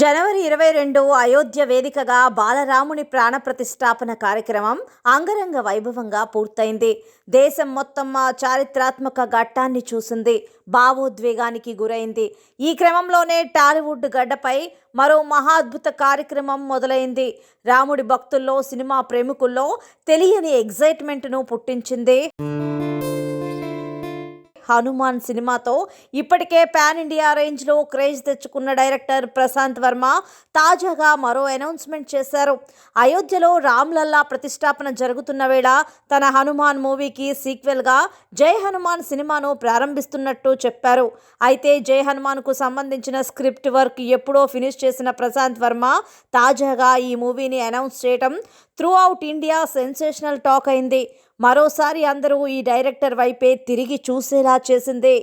జనవరి ఇరవై రెండు అయోధ్య వేదికగా బాలరాముని ప్రాణప్రతిష్టాపన కార్యక్రమం అంగరంగ వైభవంగా పూర్తయింది. దేశం మొత్తం ఆ చారిత్రాత్మక ఘట్టాన్ని చూసింది. భావోద్వేగానికి గురైంది. ఈ క్రమంలోనే టాలీవుడ్ గడ్డపై మరో మహాద్భుత కార్యక్రమం మొదలైంది. రాముడి భక్తుల్లో సినిమా ప్రేమికుల్లో తెలియని ఎగ్జైట్మెంట్ను పుట్టించింది. హనుమాన్ సినిమాతో ఇప్పటికే పాన్ ఇండియా రేంజ్లో క్రేజ్ తెచ్చుకున్న డైరెక్టర్ ప్రశాంత్ వర్మ తాజాగా మరో అనౌన్స్మెంట్ చేశారు. అయోధ్యలో రామ్లల్లా ప్రతిష్టాపన జరుగుతున్న వేళ తన హనుమాన్ మూవీకి సీక్వెల్గా జై హనుమాన్ సినిమాను ప్రారంభిస్తున్నట్టు చెప్పారు. అయితే జై హనుమాన్కు సంబంధించిన స్క్రిప్ట్ వర్క్ ఎప్పుడో ఫినిష్ చేసిన ప్రశాంత్ వర్మ తాజాగా ఈ మూవీని అనౌన్స్ చేయడం throughout India sensational talk అయింది. మరోసారి అందరూ ఈ డైరెక్టర్ వైపే తిరిగి చూసేలా చేసింది.